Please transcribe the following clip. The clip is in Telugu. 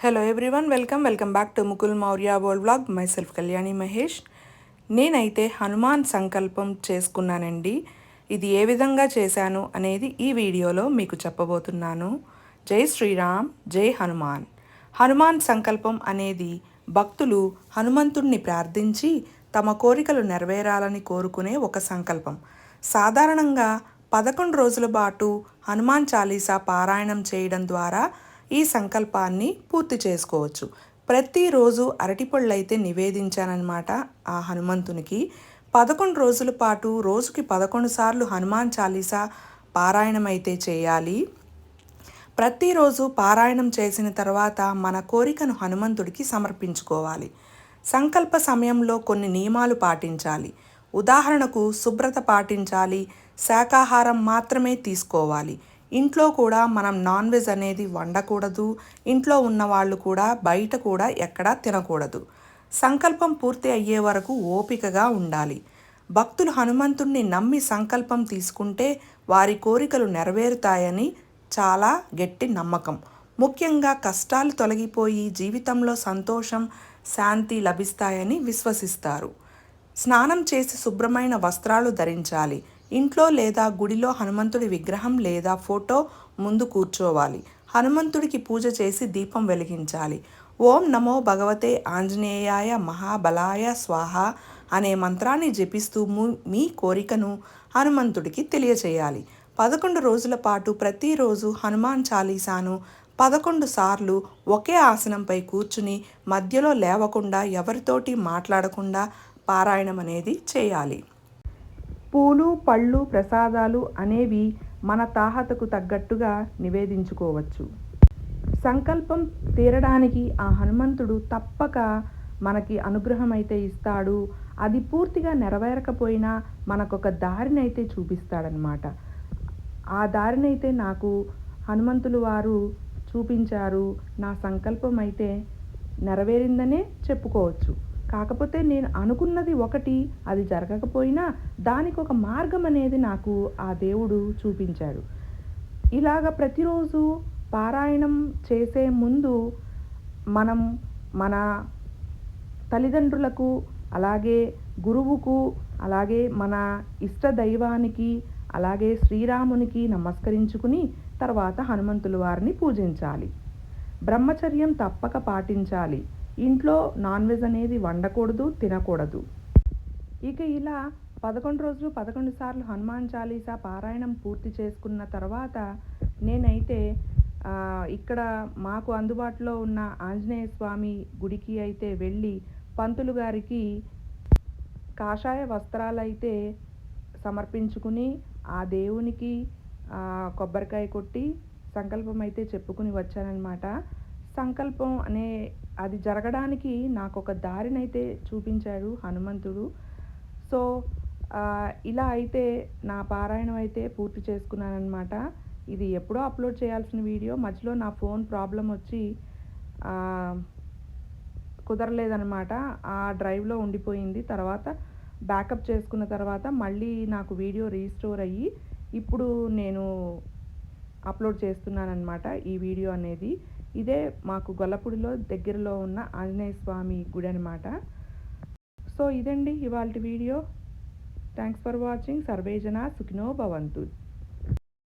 Hello everyone welcome welcome back to Mukul Maurya world blog myself Kalyani Mahesh నేనైతే హనుమాన్ సంకల్పం చేసుకున్నానండి. ఇది ఏ విధంగా చేశాను అనేది ఈ వీడియోలో మీకు చెప్పబోతున్నాను. జై శ్రీరామ్ జై హనుమాన్. హనుమాన్ సంకల్పం అనేది భక్తులు హనుమంతుణ్ణి ప్రార్థించి తమ కోరికలు నెరవేరాలని కోరుకునే ఒక సంకల్పం. సాధారణంగా పదకొండు రోజుల పాటు హనుమాన్ చాలీసా పారాయణం చేయడం ద్వారా ఈ సంకల్పాన్ని పూర్తి చేసుకోవచ్చు. ప్రతిరోజు అరటిపళ్ళు అయితే నివేదించానన్నమాట ఆ హనుమంతునికి. పదకొండు రోజుల పాటు రోజుకి పదకొండు సార్లు హనుమాన్ చాలీసా పారాయణం అయితే చేయాలి ప్రతిరోజు పారాయణం చేసిన తర్వాత మన కోరికను హనుమంతుడికి సమర్పించుకోవాలి. సంకల్ప సమయంలో కొన్ని నియమాలు పాటించాలి. ఉదాహరణకు శుభ్రత పాటించాలి. శాకాహారం మాత్రమే తీసుకోవాలి. ఇంట్లో కూడా మనం నాన్ వెజ్ అనేది వండకూడదు. ఇంట్లో ఉన్న వాళ్ళు కూడా బయట కూడా ఎక్కడా తినకూడదు. సంకల్పం పూర్తి అయ్యే వరకు ఓపికగా ఉండాలి. భక్తులు హనుమంతుణ్ణి నమ్మి సంకల్పం తీసుకుంటే వారి కోరికలు నెరవేరుతాయని చాలా గట్టి నమ్మకం. ముఖ్యంగా కష్టాలు తొలగిపోయి జీవితంలో సంతోషం శాంతి లభిస్తాయని విశ్వసిస్తారు. స్నానం చేసి శుభ్రమైన వస్త్రాలు ధరించాలి. ఇంట్లో లేదా గుడిలో హనుమంతుడి విగ్రహం లేదా ఫోటో ముందు కూర్చోవాలి. హనుమంతుడికి పూజ చేసి దీపం వెలిగించాలి. ఓం నమో భగవతే ఆంజనేయాయ మహాబలాయ స్వాహ అనే మంత్రాన్ని జపిస్తూ మీ కోరికను హనుమంతుడికి తెలియచేయాలి. పదకొండు రోజుల పాటు ప్రతిరోజు హనుమాన్ చాలీసాను పదకొండు సార్లు ఒకే ఆసనంపై కూర్చుని మధ్యలో లేవకుండా ఎవరితోటి మాట్లాడకుండా పారాయణం అనేది చేయాలి. పూలు పళ్ళు ప్రసాదాలు అనేవి మన తాహతకు తగ్గట్టుగా నివేదించుకోవచ్చు. సంకల్పం తీరడానికి ఆ హనుమంతుడు తప్పక మనకి అనుగ్రహం అయితే ఇస్తాడు. అది పూర్తిగా నెరవేరకపోయినా మనకొక దారినైతే చూపిస్తాడనమాట ఆ దారినైతే నాకు హనుమంతులు వారు చూపించారు. నా సంకల్పం అయితే నెరవేరిందనే చెప్పుకోవచ్చు. కాకపోతే నేను అనుకున్నది ఒకటి అది జరగకపోయినా దానికి ఒక మార్గం అనేది నాకు ఆ దేవుడు చూపించాడు. ఇలాగ ప్రతిరోజు పారాయణం చేసే ముందు మనం మన తల్లిదండ్రులకు అలాగే గురువుకు అలాగే మన ఇష్ట దైవానికి అలాగే శ్రీరామునికి నమస్కరించుకుని తర్వాత హనుమంతుల వారిని పూజించాలి. బ్రహ్మచర్యం తప్పక పాటించాలి. ఇంట్లో నాన్ వెజ్ అనేది వండకూడదు తినకూడదు. ఇక ఇలా పదకొండు రోజులు పదకొండు సార్లు హనుమాన్ చాలీసా పారాయణం పూర్తి చేసుకున్న తర్వాత నేనైతే ఇక్కడ మాకు అందుబాటులో ఉన్న ఆంజనేయ స్వామి గుడికి అయితే వెళ్ళి పంతులు గారికి కాషాయ వస్త్రాలైతే సమర్పించుకుని ఆ దేవునికి కొబ్బరికాయ కొట్టి సంకల్పం అయితే చెప్పుకుని వచ్చానన్నమాట. సంకల్పం అనే అది జరగడానికి నాకు ఒక దారినైతే చూపించాడు హనుమంతుడు. సో ఇలా అయితే నా పారాయణం అయితే పూర్తి చేసుకున్నానమాట ఇది ఎప్పుడో అప్లోడ్ చేయాల్సిన వీడియో. మధ్యలో నా ఫోన్ ప్రాబ్లం వచ్చి కుదరలేదనమాట ఆ డ్రైవ్లో ఉండిపోయింది. తర్వాత బ్యాకప్ చేసుకున్న తర్వాత మళ్ళీ నాకు వీడియో రీస్టోర్ అయ్యి ఇప్పుడు నేను అప్లోడ్ చేస్తున్నానమాట ఈ వీడియో అనేది. ఇదే మాకు గొల్లపూడిలో దగ్గరలో ఉన్న ఆంజనేయ స్వామి గుడి అనమాట సో ఇదండి ఇవాళ వీడియో. థ్యాంక్స్ ఫర్ వాచింగ్ సర్వేజన సుఖినో భవంతు.